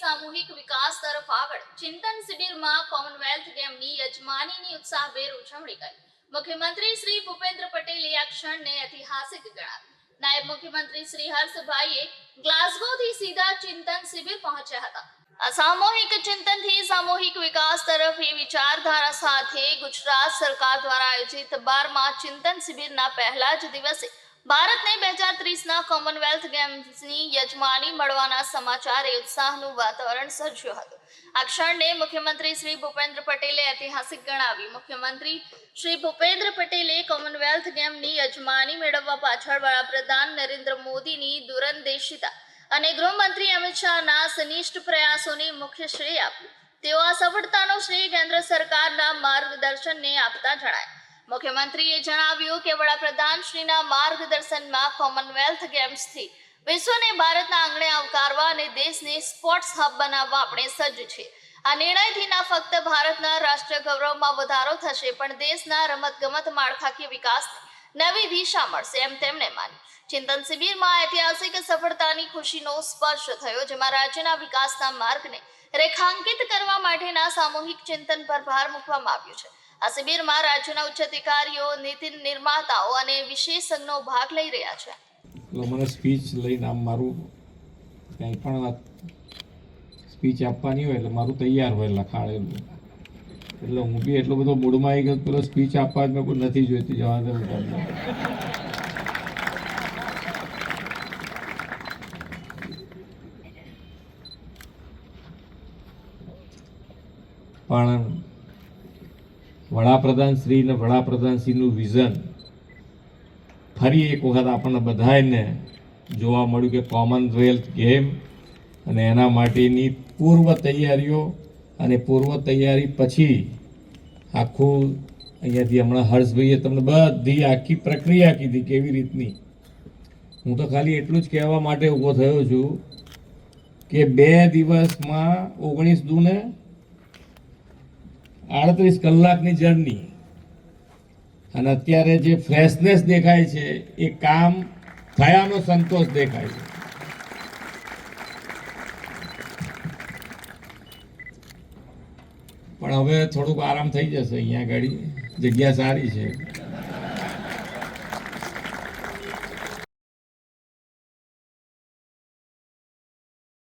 સામૂહિક વિકાસ તરફ સીધા ચિંતન શિબિર પહોંચ્યા હતા. આ સામૂહિક ચિંતનથી સામૂહિક વિકાસ તરફ એ વિચારધારા સાથે ગુજરાત સરકાર દ્વારા આયોજિત બારમાં ચિંતન શિબિરના પહેલા જ દિવસે ભારતને બે હજાર ત્રીસના કોમનવેલ્થ ગેમ્સની યજમાની મળવાના સમાચારે ઉત્સાહનું વાતાવરણ સર્જ્યું હતું. આ ક્ષણને મુખ્યમંત્રી શ્રી ભૂપેન્દ્ર પટેલે ઐતિહાસિક ગણાવી મુખ્યમંત્રી શ્રી ભૂપેન્દ્ર પટેલે કોમનવેલ્થ ગેમની યજમાની મેળવવા પાછળ વડાપ્રધાન નરેન્દ્ર મોદીની દૂરંદેશિતા અને ગૃહમંત્રી અમિત શાહના સનિષ્ઠ પ્રયાસોને મુખ્ય શ્રેય આપ્યું. તેઓ આ સફળતાનો શ્રેય કેન્દ્ર સરકારના માર્ગદર્શનને આપતા જણાયા. મુખ્યમંત્રીએ જણાવ્યું કે વડાપ્રધાનશ્રીના માર્ગદર્શનમાં કોમનવેલ્થ ગેમ્સથી વિશ્વને ભારતના આંગણે આવકારવા અને દેશને સ્પોર્ટ્સ હબ બનાવવા આપણે સજ્જ છે આ નિર્ણયથી ના ફક્ત ભારતના રાષ્ટ્રીય ગૌરવમાં વધારો થશે, પણ દેશના રમતગમત માળખાકીય વિકાસને નવી દિશા મળશે એમ તેમણે માન્યું. ચિંતન શિબિરમાં ઐતિહાસિક સફળતાની ખુશીનો સ્પર્શ થયો, જેમાં રાજ્યના વિકાસના માર્ગને રેખાંકિત કરવા માટેના સામૂહિક ચિંતન પર ભાર મૂકવામાં આવ્યો છે. આ શિબિરમાં રાજ્યના ઉચ્ચ અધિકારીઓ નીતિ નિર્માતાઓ અને વિશેષજ્ઞો ભાગ લઈ રહ્યા છે. એટલે મને સ્પીચ લઈને આમ મારું કંઈ પણ સ્પીચ આપવાની હોય એટલે મારું તૈયાર હોય લખાણેલું એટલે હું બી એટલો બધો મૂડમાં આવી ગયો પેલો સ્પીચ આપવા જ મેં કોઈ નથી જોઈતી, જવા દે પણ વડાપ્રધાન શ્રી ને વડાપ્રધાન શ્રીનું વિઝન ફરી એક વખત આપણને બધાને જોવા મળ્યું કે કોમનવેલ્થ ગેમ અને એના માટેની પૂર્વ તૈયારીઓ અને પૂર્વ તૈયારી પછી આખું અહીંયાથી હમણાં હર્ષભાઈએ તમને બધી આખી પ્રક્રિયા કીધી કેવી રીતની. હું તો ખાલી એટલું જ કહેવા માટે ઊભો થયો છું કે બે દિવસમાં ઓગણીસ દૂને આડત્રીસ કલાકની જર્ની અને અત્યારે જે ફ્રેશનેસ દેખાય છે, એ કામ થયાનો સંતોષ દેખાય છે. પણ હવે થોડુંક આરામ થઈ જશે અહીંયા આગળ જગ્યા સારી છે.